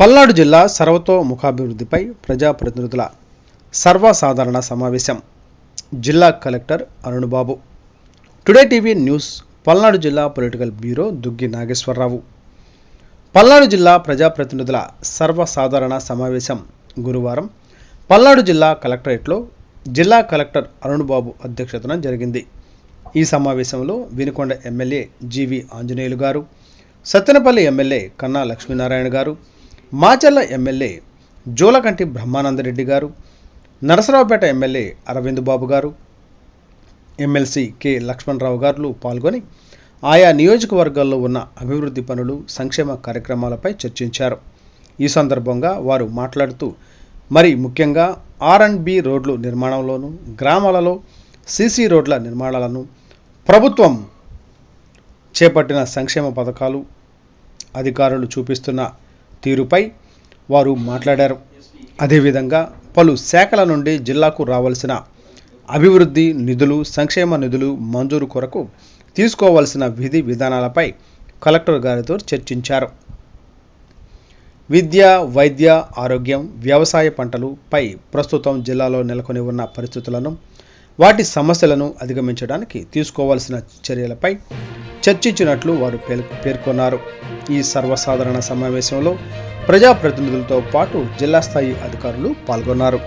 పల్నాడు జిల్లా సర్వతోముఖాభివృద్ధిపై ప్రజాప్రతినిధుల సర్వసాధారణ సమావేశం. జిల్లా collector Arunbabu. Today TV news Palnadu జిల్లా పొలిటికల్ బ్యూరో దుగ్గి నాగేశ్వరరావు. పల్నాడు జిల్లా ప్రజాప్రతినిధుల సర్వసాధారణ సమావేశం గురువారం పల్నాడు జిల్లా కలెక్టరేట్లో జిల్లా కలెక్టర్ అరుణ్బాబు అధ్యక్షతన జరిగింది. ఈ సమావేశంలో వినుకొండ ఎమ్మెల్యే జీవి ఆంజనేయులు గారు సత్తెనపల్లి ఎమ్మెల్యే కన్నా లక్ష్మీనారాయణ గారు మాచర్ల ఎమ్మెల్యే జోలకంటి బ్రహ్మానందరెడ్డి గారు నరసరావుపేట ఎమ్మెల్యే అరవింద్ బాబు గారు ఎమ్మెల్సీ కె లక్ష్మణరావు గారు పాల్గొని ఆయా నియోజకవర్గాల్లో ఉన్న అభివృద్ధి పనులు సంక్షేమ కార్యక్రమాలపై చర్చించారు. ఈ సందర్భంగా వారు మాట్లాడుతూ మరి ముఖ్యంగా ఆర్ అండ్ బి రోడ్లు నిర్మాణంలోను గ్రామాలలో సీసీ రోడ్ల నిర్మాణాలను ప్రభుత్వం చేపట్టిన సంక్షేమ పథకాలు అధికారులు చూపిస్తున్న తీరుపై వారు మాట్లాడారు. అదేవిధంగా పలు శాఖల నుండి జిల్లాకు రావాల్సిన అభివృద్ధి నిధులు సంక్షేమ నిధులు మంజూరు కొరకు తీసుకోవాల్సిన విధి విధానాలపై కలెక్టర్ గారితో చర్చించారు. విద్య వైద్య ఆరోగ్యం వ్యవసాయ పంటలు పై ప్రస్తుతం జిల్లాలో నెలకొని ఉన్న పరిస్థితులను వాటి సమస్యలను అధిగమించడానికి తీసుకోవాల్సిన చర్యలపై చర్చించినట్లు వారు పేర్కొన్నారు. ఈ సర్వసాధారణ సమావేశంలో ప్రజాప్రతినిధులతో పాటు జిల్లా స్థాయి అధికారులు పాల్గొన్నారు.